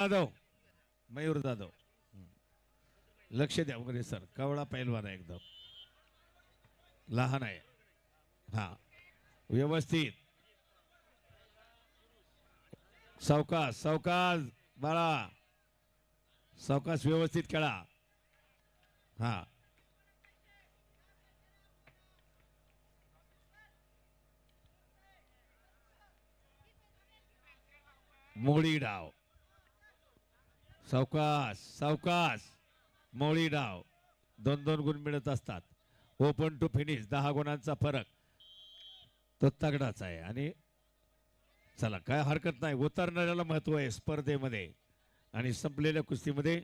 जाधव. मयूर जाधव. लक्ष द्या वगैरे सर. कवळा पैलवान आहे एकदम. लहान आहे. हा. व्यवस्थित. सावकास सावकास बाळा. सावकास व्यवस्थित खेळा. हा. मोडी डाव. सावकाश सावकाश. मोळी डाव. दोन दोन गुण मिळत असतात. ओपन टू फिनिश दहा गुणांचा फरक. तो तगडाच आहे. आणि चला काय हरकत नाही. उतरणाऱ्याला महत्त्व आहे स्पर्धेमध्ये. आणि संपलेल्या कुस्तीमध्ये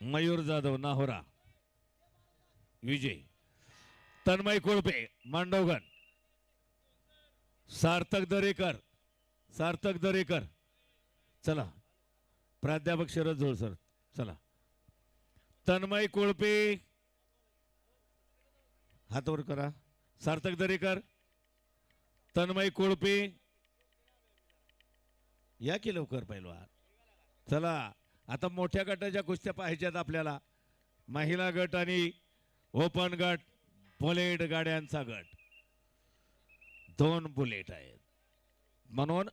मयूर जाधव नाहोरा. विजय. तन्मय कोळपे मांडवगण. सार्थक दरेकर. सार्थक दरेकर. चला. प्राध्यापक शरद झोळ सर. चला. तन्मय कोळपे. हातवर करा. सार्थक दरेकर. तन्मय कोळपे. या की लवकर पहिलवान चला. आता मोठ्या गटाच्या कुस्त्या पाहायच्यात आपल्याला. महिला गट आणि ओपन गट बुलेट गाड्यांचा गट. दोन बुलेट आहेत. म्हणून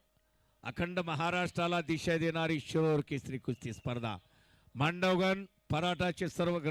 अखंड महाराष्ट्राला दिशा देणारी शिरोर केसरी कुस्ती स्पर्धा. मांडवगण पराठाचे सर्व ग्रा